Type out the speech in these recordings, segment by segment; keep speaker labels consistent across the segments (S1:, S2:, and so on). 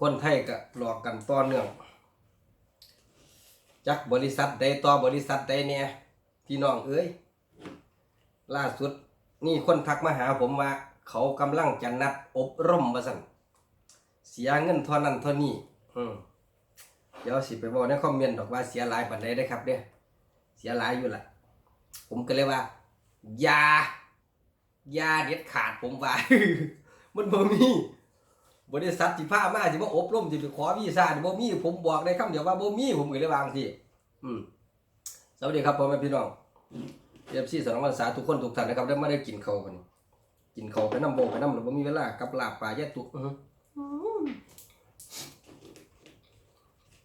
S1: คนไทยก็หลอกกันต่อเนื่องจักบริษัทใดต่อบริษัทใดเนี่ยพี่น้องเอ้ยล่าสุดนี่คนทักมาหาผมว่า เขากำลังจะนัดอบรมมาสั่นเสียเงินเท่านั้นเท่านี้อืมเดี๋ยวสิไปบอกในคอมเมนต์ดอกว่าเสียหลายปันใดได้ครับเด้อเสียหลายอยู่ละผมก็เลยว่าอยาอยาเด็ดขาดผมว่า มันบ่มี บริษัทที่พามาสิว่าอบรมสิไปขอวีซ่านี่บ่มีผมบอกได้คำเดียวว่าบ่มีผมก็เลยวางที่อืมสวัสดีครับพ่อแม่พี่น้องเอฟซีสนองพรรษาทุกคนทุกท่านนะครับได้มาได้กินข้ากันกินข้าไปน้ำโบไปน้ำหรือบ่มีเวลากับลาบปลาแย่ตุก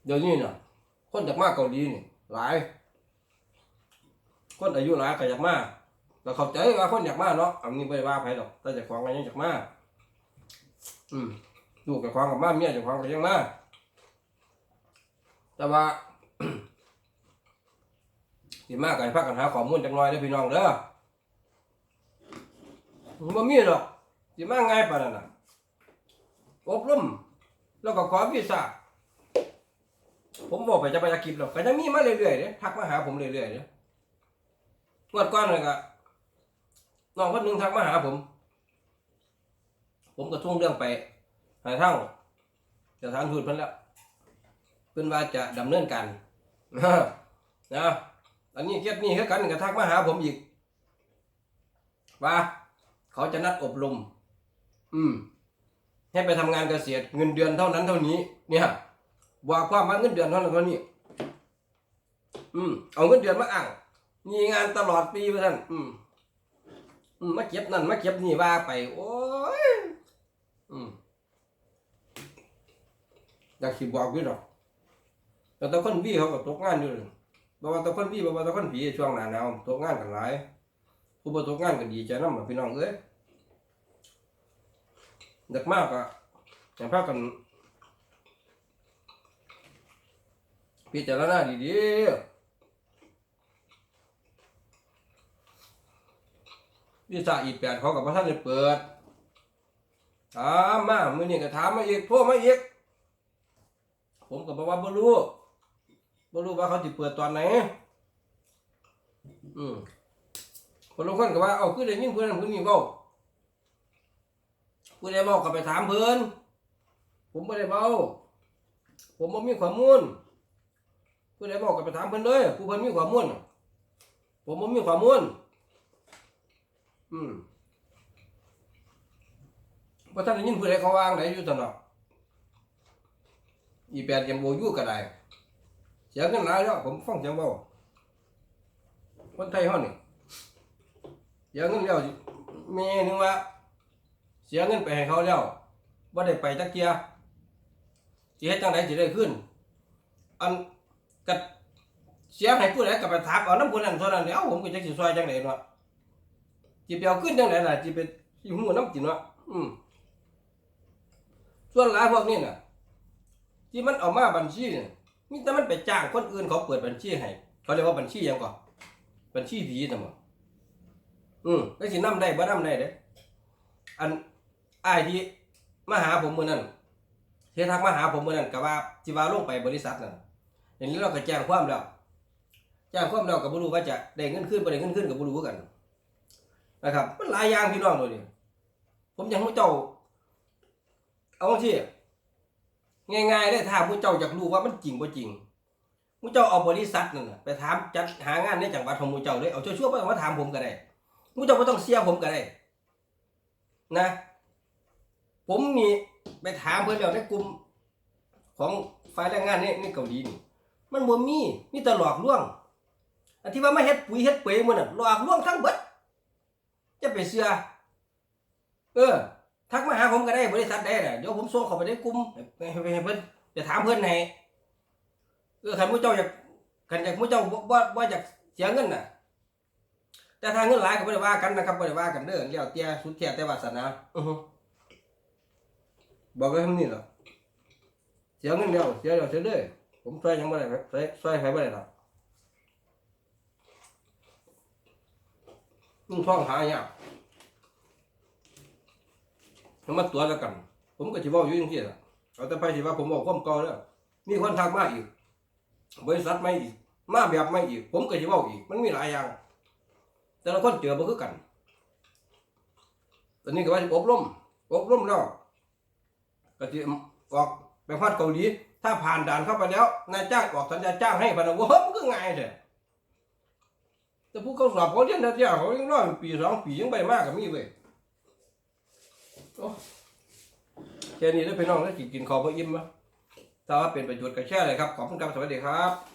S1: เดี๋ยวนี้เนาะคนจากมาเกาหลีนี่หลาย คนอายุหลายก็อยากมาเราเข้าใจว่าคนอยากมาเนาะอันนี้ไม่ได้ว่าใครหรอกแต่จะของกันยังอยากมาอืม ลูกกับความกับมาเมียกับความกับยังมาแต่ว่าสิมากกันพักกันหาข้อมูลจังหน่อยเด้อพี่น้องเด้อบ่มีหรอกสิมาง่ายปานนั้นน่ะอบรมแล้วก็ขอวีซ่าผมบอกไปจะไปจะคลิปหรอกก็จะมีมาเรื่อยๆเด้ทักมาหาผมเรื่อยๆเด้งวดก่อนเลยก็น้องคนหนึงทักมาหาผม ผมก็ทุ่งเรื่องไป หาทางสถานทูตเพิ่นแล้วเพิ่นว่าจะดำเนินการนะอันนี้เคสนี้คือกันก็ทักมาหาผมอีก ว่าเขาจะนัดอบรม อืม ให้ไปทำงานเกษตรเงินเดือนเท่านั้นเท่านี้ เนี่ยว่าความว่าเงินเดือนเท่านั้นเท่านี้ อืม เอาเงินเดือนมาอ้างมีงานตลอดปีเพื่อนอืมอืม มาเก็บนั่นมาเก็บนี่ว่าไป โอ้ย อืม อยากสิบอกอยู่หรอกแต่ตะคนพี่เขาก็ตกงานอยู่เลยบอกว่าตะคนพี่บอกว่าตะคนผีช่วงหน้าหนาวตกงานกันหลายผู้บ่ตกงานก็ดีใจน้ำพี่น้องเอ้ยเด็กมากอะอย่างพากันพิจารณาดีๆวิสาอีแปดเขากับพระท่านได้เปิดถามมามือนี่ก็ถามมาอีกโทรมาอีก ผมก็บอกว่าบ่รู้บ่รู้ว่าเขาจะเปิดตอนไหน อืมคนลงคนก็ว่าเอาคือได้ยินเพื่อนเพื่อนนี่เว้าผู้ใดเว้าก็ไปถามเพิ่อนผมบ่ได้เว้าผมบ่มีข้อมูลผู้ใดเว้าก็ไปถามเพิ่นเลยผู้เพิ่นมีข้อมูลผมบ่มีข้อมูลอืมพราะท่านได้ยินผู้ใดเขาวางไหนอยู่ตลอด อีแปดยังโบอยู่ก็ได้เสียเงินหลายแล้วผมฟังเสียงเบาคนไทยเขานี่เสียเงินแล้วแม่นึงว่า เสียเงินไปให้เขาแล้วว่าได้ไปจักเกียสิเฮ็ดจังไดสิได้ขึ้น อันกัดเสียให้ผู้ใดก็ไปถามเอาน้ำผู้นั้นเท่านั้นแล้วผมก็จักสิซอยจังไดเนาะสิไปเอาขึ้นจังไดล่ะสิไปสิฮู้น้ำจิเนาะอืมส่วนหลายพวกนี้น่ะ ที่มันเอามาบัญชีเนี่ยมีแต่มันไปจ้างคนอื่นเขาเปิดบัญชีให้เขาเรียกว่าบัญชียังก่อนบัญชีผีน่ะมั้งอืมก็สินำได้บ่นำได้เด้อันอ้ายที่มาหาผมมื้อนั้นเฮทักมาหาผมมื้อนั้นก็ว่าสิว่าลงไปบริษัทนั่นอย่างนี้เราก็แจ้งความแล้วแจ้งความแล้วก็บ่รู้ว่าจะได้เงินคืนบ่ได้เงินคืนก็บ่รู้กันนะครับมันหลายอย่างพี่น้องตัวนี้ผมยังบ่เจ้าเอาที่ ง่ายๆเลยถ้าผู้เจ้าอยากรู้ว่ามันจริงบ่จริงผู้เจ้าเอาบริษัทนั่นไปถามจัดหางานในจังหวัดของผู้เจ้าเลยเอาชั่วๆบ่ต้องมาถามผมก็ได้ผู้เจ้าบ่ต้องเสียผมก็ได้นะ ผมนี่ไปถามเพิ่อนแล้วในกลุ่มของฝ่ายแรงงานนี่ในเกาหลีนี่มันบ่มีมีแต่หลอกลวงอันที่ว่ามาเฮ็ดปุ๋ยเฮ็ดเปรย์มื้อน่ะหลอกลวงทั้งเบิดจะไปเชื่อเออ ทักมาหาผมก็ได้บริษัทได้แหละเดี๋ยวผมส่งเข้าไปในกลุ่มให้ให้ให้เพิ่นจะถามเพิ่นให้เออคันผู้เจ้าอยากคันอยากผู้เจ้าบ่บ่บ่อยากเสียเงินน่ะ แต่ทางเงินหลายก็บ่ได้ว่ากันนะครับบ่ได้ว่ากันเด้อแล้วแต่สุดแท้แต่วาสนาอือฮึบอกเลยคำนี้เหรอเสียเงินแล้วเสียแล้วเสียเลยผมช่วยยังบ่ได้ช่วยช่วยใครบ่ได้หรอกมึงท้องหายาก ทำมาตัวแล้วกัน ผมก็จะบอกอยู่ย่างที่ละเอาแต่ไปสิว่าผมบอกความเก่าแล้วมีคนทักมาอีก บริษัทไม่อีก มาแบบไม่อีก ผมก็จะบอกอีก มันมีหลายอย่าง แต่ละคนเจอบ่คือกัน ตอนนี้ก็ว่าอบรมอบรมแล้วก็จะออกไปพัดเกาหลี ถ้าผ่านด่านเข้าไปแล้วนายจ้างออกสัญญาจ้างให้พนักงานมันก็ง่ายเถอะแต่ผู้เขาสอบเขาเรียนได้เที่ยเขายังรอดปีสองปียังไปมากกับมีเว้ย แค่นี้แล้วพี่น้องแล้วกินกินขอพระอิ่มวะถ้าว่าเป็นประโยชน์ก็แช่เลยครับ ขอบคุณครับ สวัสดีครับ